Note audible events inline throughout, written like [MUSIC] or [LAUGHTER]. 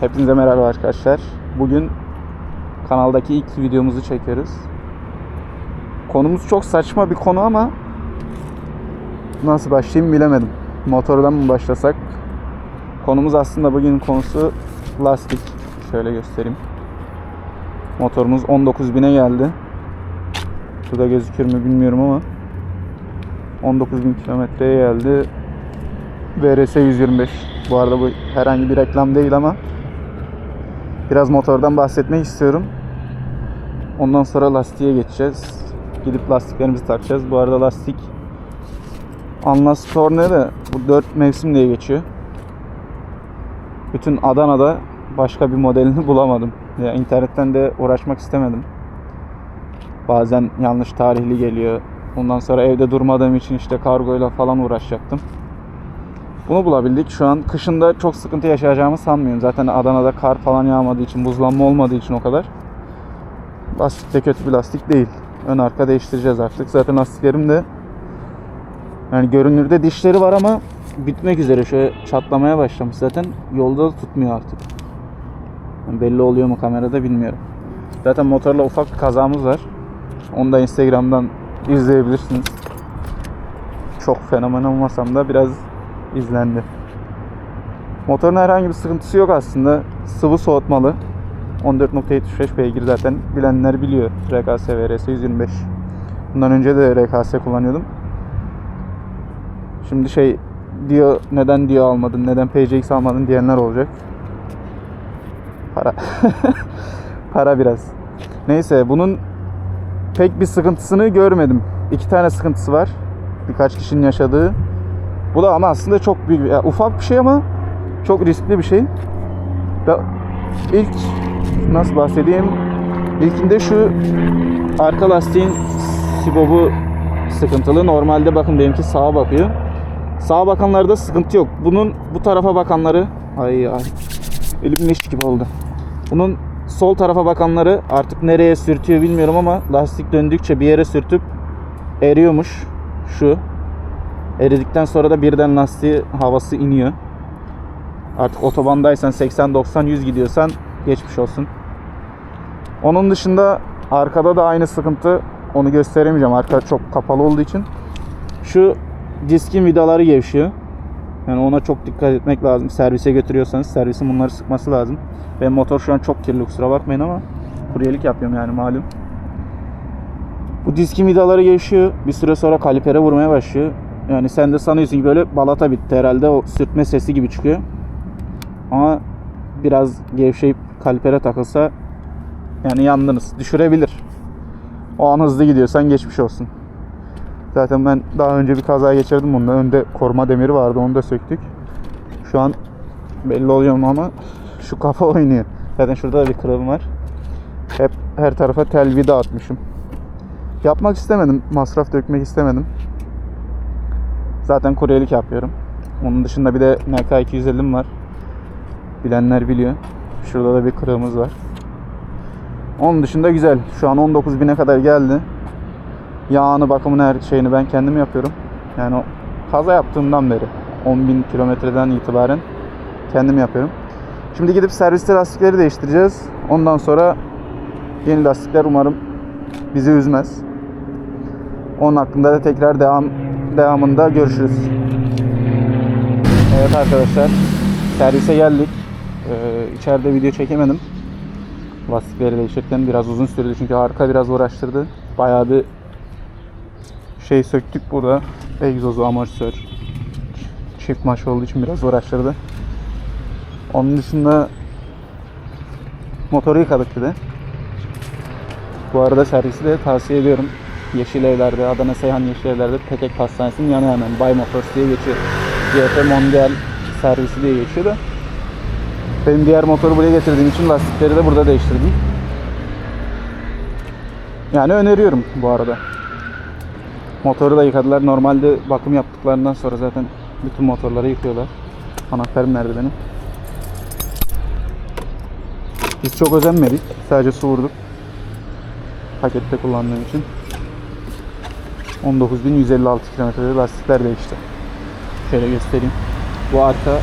Hepinize merhaba arkadaşlar. Bugün kanaldaki ilk videomuzu çekiyoruz. Konumuz çok saçma bir konu ama nasıl başlayayım bilemedim. Motordan mı başlasak? Konumuz aslında bugün konusu lastik. Şöyle göstereyim. Motorumuz 19.000'e geldi. Şurada gözükür mü bilmiyorum ama 19.000 kilometreye geldi. VRS 125. Bu arada bu herhangi bir reklam değil ama biraz motordan bahsetmek istiyorum. Ondan sonra lastiğe geçeceğiz. Gidip lastiklerimizi takacağız. Bu arada lastik Anlas Torne de bu 4 mevsim diye geçiyor. Bütün Adana'da başka bir modelini [LAUGHS] bulamadım. Ya internetten de uğraşmak istemedim. Bazen yanlış tarihli geliyor. Ondan sonra evde durmadığım için işte kargoyla falan uğraşacaktım. Bunu bulabildik. Şu an kışında çok sıkıntı yaşayacağımı sanmıyorum. Zaten Adana'da kar falan yağmadığı için, buzlanma olmadığı için o kadar. Lastik de kötü bir lastik değil. Ön arka değiştireceğiz artık. Zaten lastiklerim de yani görünürde dişleri var ama bitmek üzere. Şöyle çatlamaya başlamış zaten. Yolda da tutmuyor artık. Yani belli oluyor mu kamerada bilmiyorum. Zaten motorla ufak bir kazamız var. Onu da Instagram'dan izleyebilirsiniz. Çok fenomen olmasam da biraz izlendi. Motorun herhangi bir sıkıntısı yok aslında. Sıvı soğutmalı. 14.75 beygir zaten bilenler biliyor. RKS VRS 125. Bundan önce de RKS kullanıyordum. Şimdi şey diyor neden diyor almadın, neden PCX almadın diyenler olacak. Para. [LAUGHS] Para biraz. Neyse bunun pek bir sıkıntısını görmedim. İki tane sıkıntısı var. Birkaç kişinin yaşadığı. Bu da ama aslında çok büyük, yani ufak bir şey ama çok riskli bir şey. Da ilk nasıl bahsedeyim? İlkinde şu arka lastiğin sibobu sıkıntılı. Normalde bakın benimki sağa bakıyor. Sağa bakanlarda sıkıntı yok. Bunun bu tarafa bakanları ay ay elim leş gibi oldu. Bunun sol tarafa bakanları artık nereye sürtüyor bilmiyorum ama lastik döndükçe bir yere sürtüp eriyormuş. Şu Eridikten sonra da birden lastiği havası iniyor. Artık otobandaysan 80 90 100 gidiyorsan geçmiş olsun. Onun dışında arkada da aynı sıkıntı. Onu gösteremeyeceğim. Arka çok kapalı olduğu için. Şu diskin vidaları gevşiyor. Yani ona çok dikkat etmek lazım. Servise götürüyorsanız servisin bunları sıkması lazım. Benim motor şu an çok kirli kusura bakmayın ama kuryelik yapıyorum yani malum. Bu diskin vidaları gevşiyor. Bir süre sonra kalipere vurmaya başlıyor. Yani sen de sanıyorsun ki böyle balata bitti herhalde o sürtme sesi gibi çıkıyor. Ama biraz gevşeyip kalipere takılsa yani yandınız. Düşürebilir. O an hızlı gidiyorsan geçmiş olsun. Zaten ben daha önce bir kaza geçirdim bunda. Önde koruma demiri vardı onu da söktük. Şu an belli oluyor mu ama şu kafa [LAUGHS] oynuyor. Zaten şurada da bir kırılım var. Hep her tarafa tel vida atmışım. Yapmak istemedim. Masraf dökmek istemedim. Zaten kuryelik yapıyorum. Onun dışında bir de NK 250'm var. Bilenler biliyor. Şurada da bir kırığımız var. Onun dışında güzel. Şu an 19.000'e kadar geldi. Yağını, bakımını, her şeyini ben kendim yapıyorum. Yani o kaza yaptığımdan beri 10.000 kilometreden itibaren kendim yapıyorum. Şimdi gidip serviste lastikleri değiştireceğiz. Ondan sonra yeni lastikler umarım bizi üzmez. Onun hakkında da tekrar devam devamında görüşürüz. Evet arkadaşlar servise geldik. Ee, içeride video çekemedim. Lastikleri değiştirirken biraz uzun sürdü çünkü arka biraz uğraştırdı. Bayağı bir şey söktük burada. Egzozu, amortisör. Çift maş olduğu için biraz uğraştırdı. Onun dışında motoru yıkadık bir de. Bu arada servisi de tavsiye ediyorum. Yeşil Evler'de, Adana Seyhan Yeşil Evler'de Petek Pastanesi'nin yanı hemen Bay Motors diye geçiyor. GT Mondial servisi diye geçiyor. Benim diğer motoru buraya getirdiğim için lastikleri de burada değiştirdim. Yani öneriyorum bu arada. Motoru da yıkadılar. Normalde bakım yaptıklarından sonra zaten bütün motorları yıkıyorlar. Anahtarım nerede benim? Biz çok özenmedik. Sadece su vurduk. Pakette kullandığım için. 19.156 kilometrede lastikler değişti. Şöyle göstereyim. Bu arka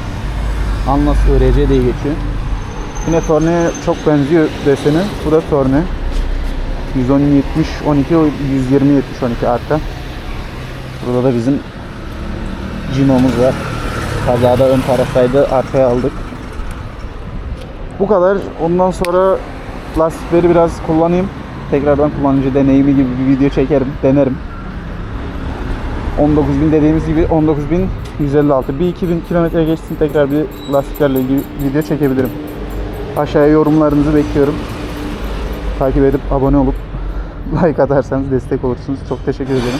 Anlas ÖRC diye geçiyor. Yine Torne'ye çok benziyor deseni. Bu da Torne. 110 70 12 o 120 70 12 arka. Burada da bizim Cino'muz var. Kazada ön taraftaydı. Arkaya aldık. Bu kadar. Ondan sonra lastikleri biraz kullanayım. Tekrardan kullanıcı deneyimi gibi bir video çekerim. Denerim. 19.000 dediğimiz gibi 19.156. Bir 2000 kilometre geçsin tekrar bir lastiklerle ilgili video çekebilirim. Aşağıya yorumlarınızı bekliyorum. Takip edip abone olup [LAUGHS] like atarsanız destek olursunuz. Çok teşekkür ederim.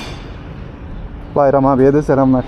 Bayram abiye de selamlar.